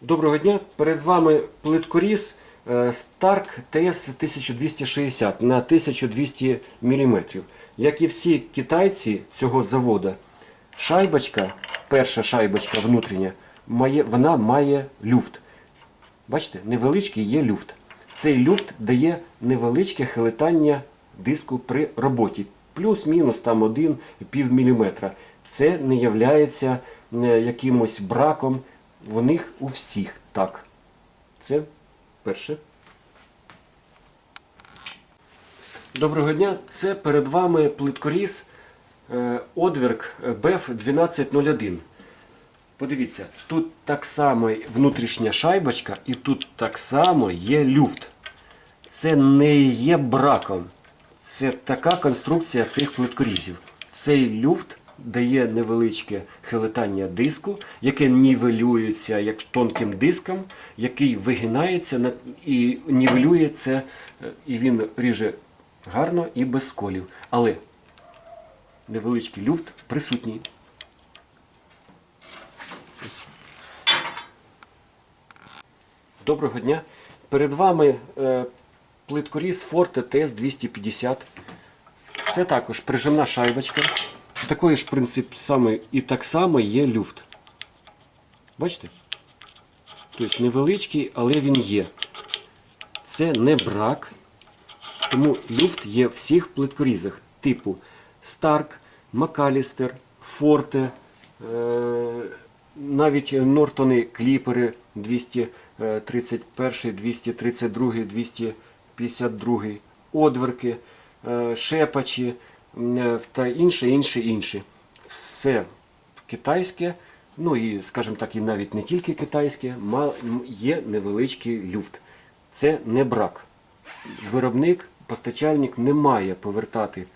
Доброго дня. Перед вами плиткоріз е, Stark TS 1260 на 1200 мм. Як і всі китайці цього заводу, шайбочка, перша шайбочка внутрішня, має, вона має люфт. Бачите, невеличкий є люфт. Цей люфт дає невеличке хилитання диску при роботі. Плюс-мінус там 1,5 мм. Це не являється е, якимось браком. В них у всіх так. Це перше. Доброго дня. Це перед вами плиткоріз е, Одверк BEF 1201. Подивіться, тут так само внутрішня шайбочка і тут так само є люфт. Це не є браком. Це така конструкція цих плиткорізів. Цей люфт дає невеличке хилитання диску, яке нівелюється як тонким диском, який вигинається і нівелює це, е, і він ріже гарно і без сколів. Але невеличкий люфт присутній. Доброго дня. Перед вами е, плиткоріз Forte TS 250. Це також прижимна шайбочка. Такий ж принцип саме і так само є люфт. Бачите? Тобто невеличкий, але він є. Це не брак. Тому люфт є в всіх плиткорізах типу Stark, McAllister, Forte, е, навіть Нортони кліпери 231, 232, 252, одверки, е, шепачі та інше, інше, інше. Все китайське, ну і, скажімо так, і навіть не тільки китайське, є невеличкий люфт. Це не брак виробник, постачальник не має повертати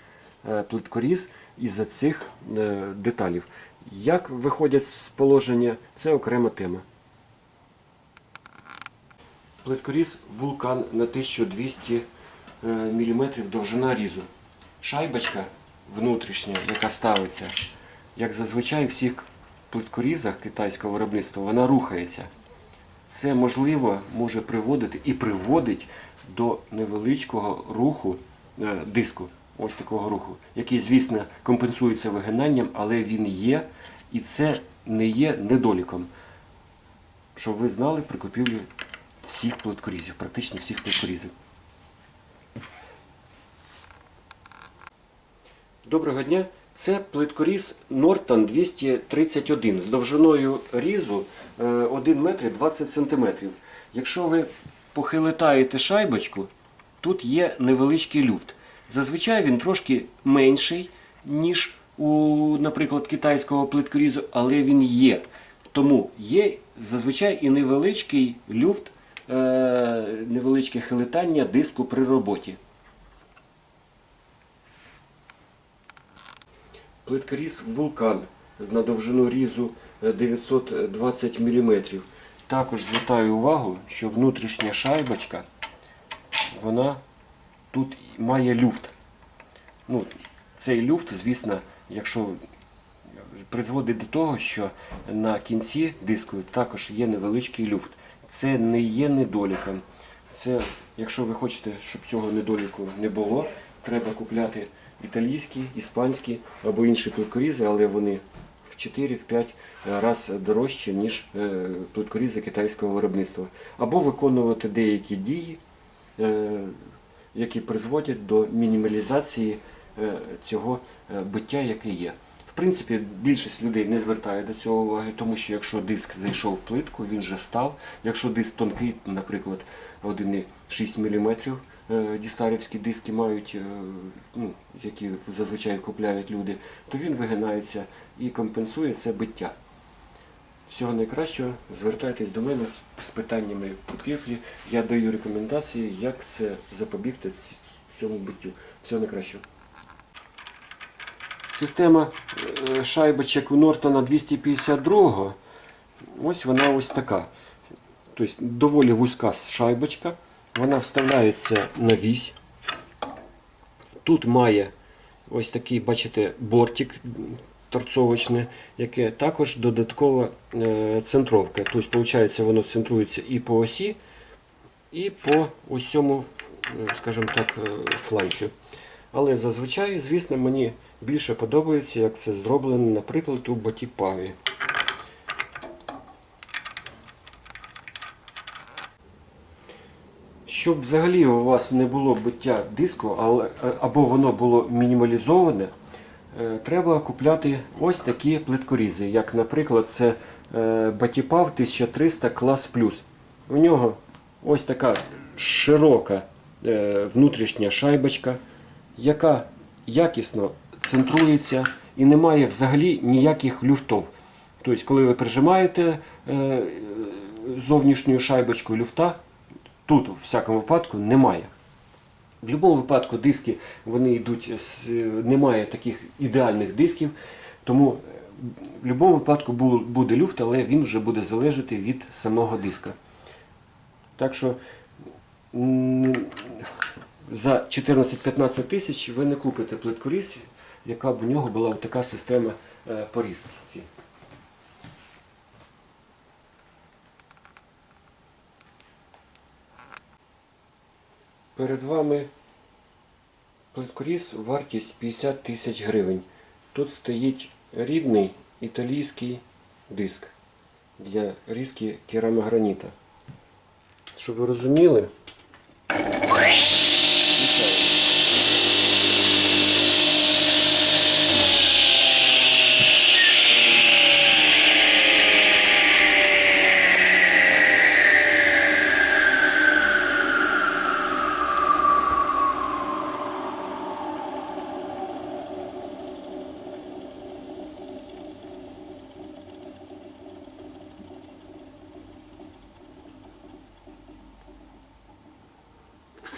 е, плиткоріз із-за цих е, деталів. Як виходять з положення, це окрема тема. Плиткоріз вулкан на 1200 мм довжина різу. Шайбочка внутрішня, яка ставиться, як зазвичай в всіх плиткорізах китайського виробництва, вона рухається. Це можливо може приводити і приводить до невеличкого руху е, диску, ось такого руху, який, звісно, компенсується вигинанням, але він є, і це не є недоліком. Щоб ви знали при купівлі всіх плиткорізів, практично всіх плиткорізів. Доброго дня. Це плиткоріз Нортон 231 з довжиною різу е, 1 метр 20 сантиметрів. Якщо ви похилитаєте шайбочку, тут є невеличкий люфт. Зазвичай він трошки менший, ніж у, наприклад, китайського плиткорізу, але він є. Тому є зазвичай і невеличкий люфт, е, невеличке хилитання диску при роботі. Плиткоріз вулкан на довжину різу е, 920 мм. Також звертаю увагу, що внутрішня шайбочка, вона тут має люфт. Ну, цей люфт, звісно, якщо призводить до того, що на кінці диску також є невеличкий люфт. Це не є недоліком. Це, якщо ви хочете, щоб цього недоліку не було, треба купляти італійські, іспанські або інші плиткорізи, але вони в 4-5 разів дорожчі, ніж е, плиткорізи китайського виробництва. Або виконувати деякі дії, е, які призводять до мінімалізації е, цього е, биття, яке є. В принципі, більшість людей не звертає до цього уваги, тому що якщо диск зайшов в плитку, він вже став. Якщо диск тонкий, наприклад, 1,6 мм, е, дістарівські диски мають, е, ну, які зазвичай купляють люди, то він вигинається і компенсує це биття. Всього найкращого, звертайтесь до мене з питаннями купівлі. Я даю рекомендації, як це запобігти цьому биттю. Всього найкращого. Система е, шайбочок у Нортона 252 ось вона ось така. Тобто доволі вузька шайбочка. Вона вставляється на вісь. Тут має ось такий, бачите, бортик торцовочне, яке також додаткова е, центровка. Тобто, виходить, воно центрується і по осі, і по ось е, скажімо так, е, фланцю. Але зазвичай, звісно, мені більше подобається, як це зроблено, наприклад, у Батіпаві. Щоб взагалі у вас не було биття диску, але, е, або воно було мінімалізоване, е, треба купляти ось такі плиткорізи, як, наприклад, це е, Батіпав 1300 клас плюс. У нього ось така широка е, внутрішня шайбочка, яка якісно центрується і не має взагалі ніяких люфтов. Тобто, коли ви прижимаєте е, зовнішню шайбочку люфта, тут в всякому випадку немає. В будь-якому випадку диски вони йдуть, немає таких ідеальних дисків, тому е, в будь-якому випадку буде люфт, але він вже буде залежати від самого диска. Так що за 14-15 тисяч ви не купите плиткоріз, яка б у нього була така система е, порізки. Перед вами плиткоріз вартість 50 тисяч гривень. Тут стоїть рідний італійський диск для різки керамограніта. Щоб ви розуміли.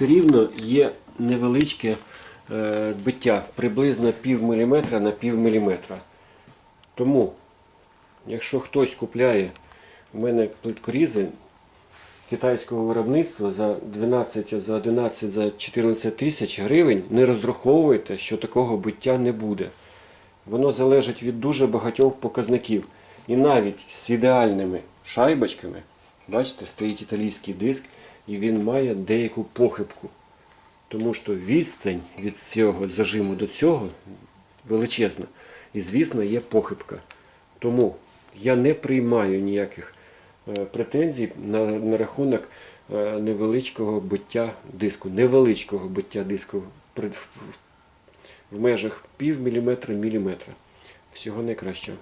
Все рівно є невеличке е, биття, приблизно пів міліметра на пів міліметра. Тому, якщо хтось купляє у мене плиткорізи китайського виробництва за 12, за 11, за 14 тисяч гривень, не розраховуйте, що такого биття не буде. Воно залежить від дуже багатьох показників. І навіть з ідеальними шайбочками, бачите, стоїть італійський диск, і він має деяку похибку. Тому що відстань від цього зажиму до цього величезна. І, звісно, є похибка. Тому я не приймаю ніяких е, претензій на, на рахунок е, невеличкого биття диску. Невеличкого биття диску в межах пів міліметра міліметра. Всього найкращого.